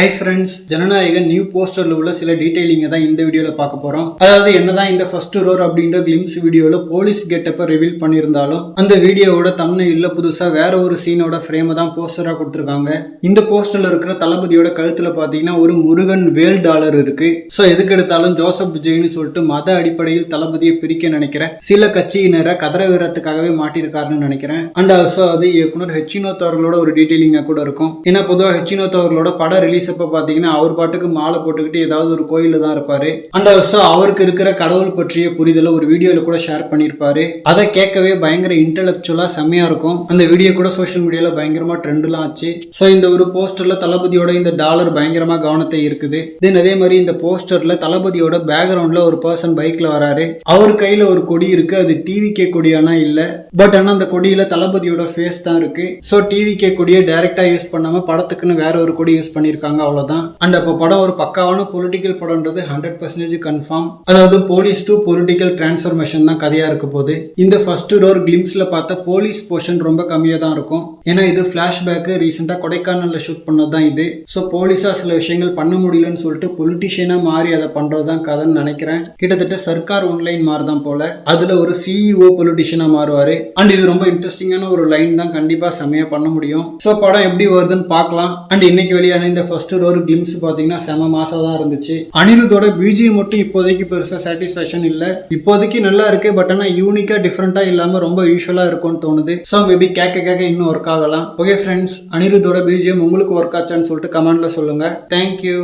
High friends Jananayagan new போஸ்டர்ல உள்ள சில டீடைலிங்கை தான் இந்த வீடியோவில் பார்க்க போறோம். அதாவது என்னதான் இந்த ஃபர்ஸ்ட் ரோர் அப்படின்ற கிளிம்ஸ் வீடியோவில் போலீஸ் கெட்டப்ப ரிவீல் பண்ணியிருந்தாலும் அந்த வீடியோவோட இல்ல புதுசா வேற ஒரு சீனோட ஃப்ரேமை தான் போஸ்டரா கொடுத்துருக்காங்க. இந்த போஸ்டர்ல இருக்கிற தளபதியோட கழுத்துல பாத்தீங்கன்னா ஒரு முருகன் வேல் டாலர் இருக்கு. ஸோ எதுக்கு எடுத்தாலும் ஜோசப் விஜய்னு சொல்லிட்டு மத அடிப்படையில் தளபதியை பிரிக்க நினைக்கிற சில கட்சியினரை கதற வீரத்துக்காகவே மாட்டியிருக்காருன்னு நினைக்கிறேன். அண்ட் ஆல்சோ அது இயக்குனர் ஹெச்சினோத் அவர்களோட ஒரு டீடைலிங்கா கூட இருக்கும். ஏன்னா பொதுவாக ஹெச்சினோத் அவர்களோட படம் ரிலீஸ் அப்ப பாத்தீங்கன்னா அவர் பாட்டுக்கு மாலை போட்டுக்கிட்டு ஏதாவது ஒரு கோயில தான் இருப்பாரு. அண்ட் ஆல்சோ அவருக்கு இருக்கிற கடவுள் பற்றிய புரிதலை ஒரு வீடியோல கூட ஷேர் பண்ணியிருப்பாரு. அதை கேட்கவே பயங்கர இன்டெலக்சுவலா செம்மையா இருக்கும். அந்த வீடியோ கூட சோஷியல் மீடியால பயங்கரமா ட்ரெண்ட்லாம் ஆச்சு. ஸோ இந்த ஒரு போஸ்டர்ல தளபதியோட இந்த டாலர் பயங்கரமா கவனத்தை இருக்குது தென் அதே மாதிரி இந்த போஸ்டர்ல தளபதியோட பேக்ரவுண்ட்ல ஒரு பர்சன் பைக்ல வராரு. அவர் கையில ஒரு கொடி இருக்கு. அது டிவிகே கொடியானா இல்ல. பட் ஆனா அந்த கொடியில தளபதியோட ஃபேஸ் தான் இருக்கு. ஸோ டிவிகே கொடியை டைரக்டா யூஸ் பண்ணாம படத்துக்குன்னு வேற ஒரு கொடி யூஸ் பண்ணியிருக்காங்க. அவ்வளவுதான். அண்ட் அப்போ படம் ஒரு பக்காவான பொலிட்டிக்கல் படம்ன்றது ஹண்ட்ரட் பர்சன்டேஜ் கன்ஃபார்ம் அதாவது போலீஸ் டு பொலிட்டிக்கல் டிரான்ஸ்ஃபர்மேஷன் தான் கதையா இருக்க போகுது. இந்த ஃபர்ஸ்ட் டோர் கிளிம்ஸ்ல பார்த்த போலீஸ் போர்ஷன் ரொம்ப கம்மியா தான் இருக்கும். ஏன்னா இது ஃபிளாஷ்பேக்கு ரீசெண்டாக கொடைக்கானல்ல ஷூட் பண்ணது தான் இது ஸோ போலீஸா சில விஷயங்கள் பண்ண முடியலன்னு சொல்லிட்டு பொலிட்டிஷியனா மாறி அதை பண்றது தான் கதைன்னு நினைக்கிறேன். கிட்டத்தட்ட சர்க்கார் ஒன்லைன் மாதிரி தான் போல. அதுல ஒரு சிஇஓ பொலிட்டிஷியனா மாறுவாரு. அண்ட் இது ரொம்ப இன்ட்ரெஸ்டிங்கான ஒரு லைன் தான் கண்டிப்பா செம்மையா பண்ண முடியும். ஸோ படம் எப்படி வருதுன்னு பார்க்கலாம். அண்ட் இன்னைக்கு வெளியான இந்த ஃபர்ஸ்ட் ஒரு கிளிம்ஸ் பார்த்தீங்கன்னா செம மாசம் தான் இருந்துச்சு. அனிருத்தோட பிஜிஎம் மட்டும் இப்போதைக்கு பெருசாக சாட்டிஸ்ஃபேக்ஷன் இல்லை. இப்போதைக்கு நல்லா இருக்கு பட் ஆனால் யூனிக்காக டிஃப்ரெண்ட்டாக இல்லாமல் ரொம்ப யூஸ்வலாக இருக்கும்னு தோணுது. ஸோ மேபி கேட்க கேட்க இன்னும் ஒர்க் ஆகலாம். ஓகே ஃப்ரெண்ட்ஸ் அனிருத்தோட பிஜிஎம் உங்களுக்கு ஒர்க் ஆச்சான்னு சொல்லிட்டு கமெண்ட்ல சொல்லுங்கள் தேங்க்யூ